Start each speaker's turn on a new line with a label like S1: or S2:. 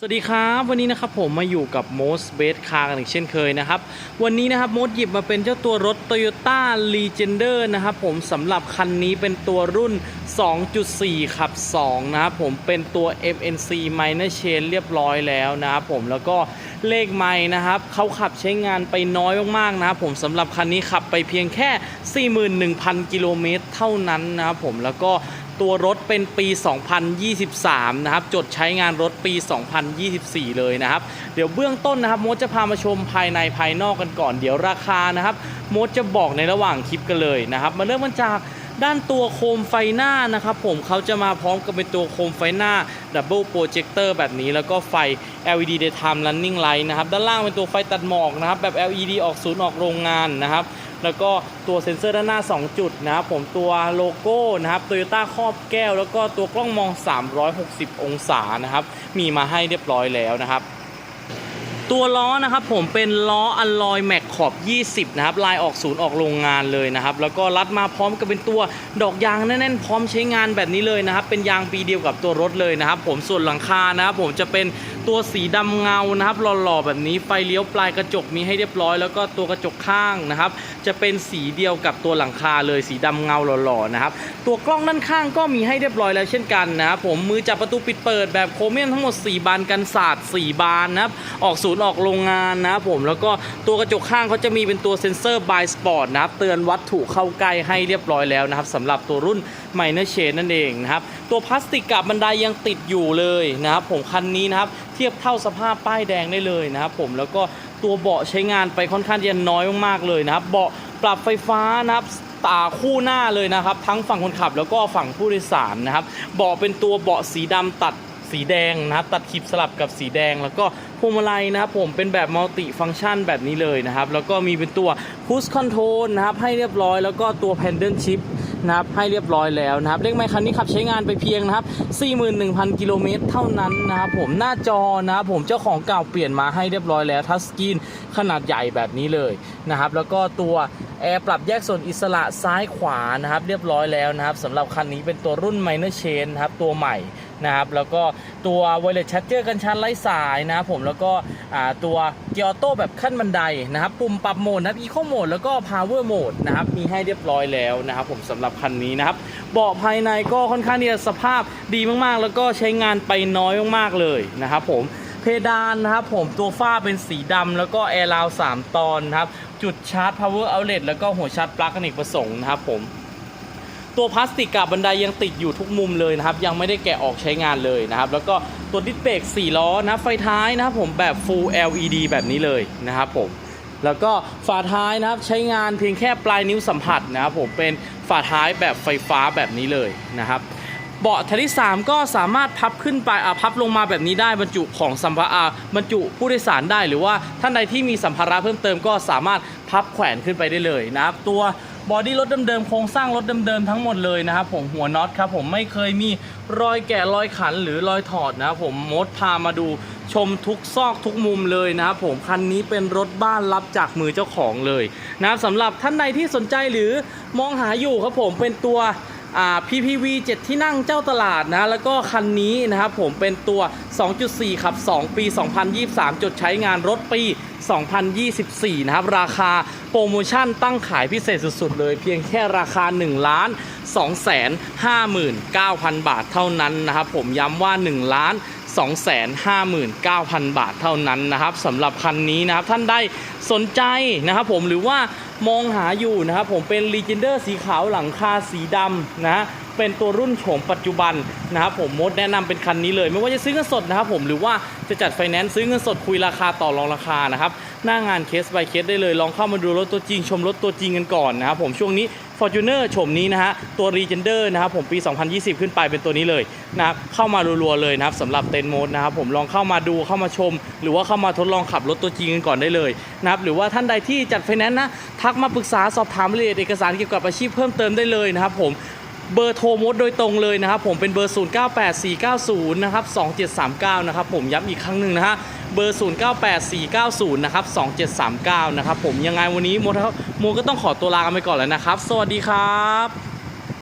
S1: สวัสดีครับวันนี้นะครับผมมาอยู่กับ Most Best Car กันอีกเช่นเคยนะครับ วันนี้นะครับโมดหยิบมาเป็นเจ้าตัวรถ Toyota Legender นะครับผมสำหรับคันนี้เป็นตัวรุ่น 2.4 ขับ 2 นะครับผมเป็นตัว MNC Minor Chain เรียบร้อยแล้วนะครับผมแล้วก็เลขไม้นะครับเขาขับใช้งานไปน้อยมากๆนะครับผมสำหรับคันนี้ขับไปเพียงแค่ 41,000 กิโลเมตรเท่านั้นนะครับผมแล้วก็ ตัวรถเป็นปี 2023 นะครับ จดใช้งานรถปี 2024 เลยนะครับ เดี๋ยวเบื้องต้นนะครับ โมดจะพามาชมภายในภายนอกกันก่อน เดี๋ยวราคานะครับ โมดจะบอกในระหว่างคลิปกันเลยนะครับ มาเริ่มกันจากด้านตัวโคมไฟหน้านะครับผมเขาจะมาพร้อมกับเป็นตัวโคมไฟหน้า Double Projector แบบนี้แล้วก็ไฟ LED Daytime Running Light นะครับ ด้านล่างเป็นตัวไฟตัดหมอกนะครับ แบบ LED ออกศูนย์ออกโรงงานนะครับ แล้วก็ตัวเซ็นเซอร์ด้านหน้า 2 จุดนะครับผมตัวโลโก้นะครับโตโยต้าครอบแก้ว แล้วก็ตัวกล้องมอง 360 องศานะครับมีมาให้เรียบร้อยแล้วนะครับ ตัวล้อนะครับผมเป็นล้ออัลลอยแม็กขอบ 20 นะครับ ลายออกศูนย์ออกโรงงานเลยนะครับ แล้วก็รัดมาพร้อมกับเป็นตัวดอกยางแน่นๆ พร้อมใช้งานแบบนี้เลยนะครับ เป็นยางปีเดียวกับตัวรถเลยนะครับ ผมส่วนหลังคานะครับผมจะเป็นตัวสีดำเงานะครับหล่อๆแบบนี้ไฟเลี้ยวปลายกระจกมีให้เรียบร้อย แล้วก็ตัวกระจกข้างนะครับ จะเป็นสีเดียวกับตัวหลังคาเลยสีดำเงาหล่อๆนะครับ ตัวกล้องด้านข้างก็มีให้เรียบร้อยแล้วเช่นกันนะครับผมมือจับประตูปิดเปิดแบบโครเมียมทั้งหมด 4 บานกันศาสตร์4บานนะครับออกศูนย์ออกโรงงานนะผมแล้วก็ตัวกระจกข้างเขาจะมีเป็นตัวเซ็นเซอร์บายสปอร์ตนะครับเตือนวัตถุเข้าใกล้ให้เรียบร้อยแล้วนะครับสำหรับตัวรุ่น Minor Chain นั่นเองนะครับตัวพลาสติกกับบันไดยังติดอยู่เลยนะครับผมคันนี้นะครับเทียบเท่าสภาพป้ายแดงได้เลยนะครับผมแล้วก็ตัวเบาะใช้งานไปค่อนข้างจะน้อยมากๆเลยนะครับ เบาะปรับไฟฟ้านะครับตาคู่หน้าเลยนะครับ ทั้งฝั่งคนขับแล้วก็ฝั่งผู้โดยสารนะครับ เบาะเป็นตัวเบาะสีดำตัด สีแดงนะครับตัดคลิปสลับกับสีแดง แล้วก็พวงมาลัยนะครับผมเป็นแบบมัลติฟัง c t ชันแบบนี้เลยนะครับ แล้วก็มีเป็นตัว Push Control นะครับให้เรียบร้อยแล้วก็ตัว Pendant Shift นะครับให้เรียบร้อยแล้วนะครับเลขไมค์คันนี้ขับใช้งานไปเพียงนะครับ 41,000 กิโลเมตรเท่านั้นนะครับผมหน้าจอนะครับผมเจ้าของเก่าเปลี่ยนมาให้เรียบร้อยแล้วทัชสกรีนขนาดใหญ่แบบนี้เลยนะครับ แล้วก็ตัวแอร์ปรับแยกส่วนอิสระซ้ายขวานะครับ เรียบร้อยแล้วนะครับสำหรับคันนี้เป็นตัวรุ่น Minor Chain นะครับตัวใหม่ นะครับแล้วก็ตัว Wireless Charger กันชาร์จไร้สายนะครับผมแล้วก็ตัวเกียร์ออโต้แบบขั้นบันไดนะครับปุ่มปรับโหมดนะครับ Eco Mode แล้วก็ Power Mode นะครับมีให้เรียบร้อยแล้วนะครับผมสำหรับคันนี้นะครับเบาะภายในก็ค่อนข้างที่จะสภาพดีมากๆ แล้วก็ใช้งานไปน้อยมากๆเลยนะครับผมเพดานนะครับผมตัวฝ้าเป็นสีดำแล้วก็แอร์ราว3ตอนนะครับจุดชาร์จ power outlet แล้วก็หัวชาร์จปลั๊กอเนกประสงค์นะครับผม ตัวพลาสติกกับบันไดยังติดอยู่ทุกมุมเลยนะครับ ยังไม่ได้แกะออกใช้งานเลยนะครับ แล้วก็ตัวดิสเบรก4ล้อนะไฟท้ายนะครับผมแบบ full LED แบบนี้เลยนะครับผมแล้วก็ฝาท้ายนะครับใช้งานเพียงแค่ปลายนิ้วสัมผัสนะครับผมเป็นฝาท้ายแบบไฟฟ้าแบบนี้เลยนะครับเบาะทที่3ก็สามารถพับขึ้นไปอ่าพับลงมาแบบนี้ได้บรรจุของสัมภาระบรรจุผู้โดยสารได้ หรือว่าท่านใดที่มีสัมภาระเพิ่มเติมก็สามารถพับแขวนขึ้นไปได้เลยนะครับตัว บอดี้รถเดิมๆโครงสร้างรถเดิมๆทั้งหมดเลยนะครับผมหัวน็อตครับผมไม่เคยมีรอยแกะรอยขันหรือรอยถอดนะครับผมมดพามาดูชมทุกซอกทุกมุมเลยนะครับผมคันนี้เป็นรถบ้านรับจากมือเจ้าของเลยนะครับสำหรับท่านใดที่สนใจหรือมองหาอยู่ครับผมเป็นตัวอ่า PPV 7 ที่นั่งเจ้าตลาดนะ แล้วก็คันนี้นะครับผมเป็นตัว 2.4 ขับ 2 ปี 2023 จดใช้งานรถปี 2024 นะครับ ราคาโปรโมชั่นตั้งขายพิเศษสุดๆ เลย เพียงแค่ราคา1ล้าน259,000 บาทเท่านั้นนะครับผมย้ำว่า1ล้าน259,000 บาทเท่านั้นนะครับสำหรับคันนี้นะครับท่านได้สนใจนะครับผมหรือว่ามองหาอยู่นะครับผมเป็น Legender สีขาวหลังคาสีดำนะ เป็นตัวรุ่นโฉมปัจจุบันนะครับผมมดแนะนำเป็นคันนี้เลย ไม่ว่าจะซื้อเงินสดนะครับผมหรือว่าจะจัดไฟแนนซ์ซื้อเงินสดคุยราคาต่อรองราคานะครับหน้างานเคส by เคสได้เลยลองเข้ามาดูรถตัวจริงชมรถตัวจริงกันก่อนนะครับผมช่วงนี้ Fortuner โฉมนี้นะฮะตัว Legender นะครับผมปี 2020 ขึ้นไปเป็นตัวนี้เลยนะครับเข้ามารัวๆเลยนะครับสำหรับเต็นโมดนะครับผมลองเข้ามาดูเข้ามาชม หรือว่าเข้ามาทดลองขับรถตัวจริงกันก่อนได้เลยนะครับหรือว่าท่านใดที่จัดไฟแนนซ์นะทักมาปรึกษาสอบถามรายละเอียดเอกสารเกี่ยวกับอาชีพเพิ่มเติมได้เลยนะครับผม เบอร์โทรมดโดยตรงเลยนะครับผมเป็นเบอร์ 098490นะครับ2739นะครับผมย้ำอีกครั้งหนึ่งนะฮะเบอร์ 098490นะครับ2739นะครับผมยังไงวันนี้โมโมก็ต้องขอตัวลากันไปก่อนแล้วนะครับ สวัสดีครับ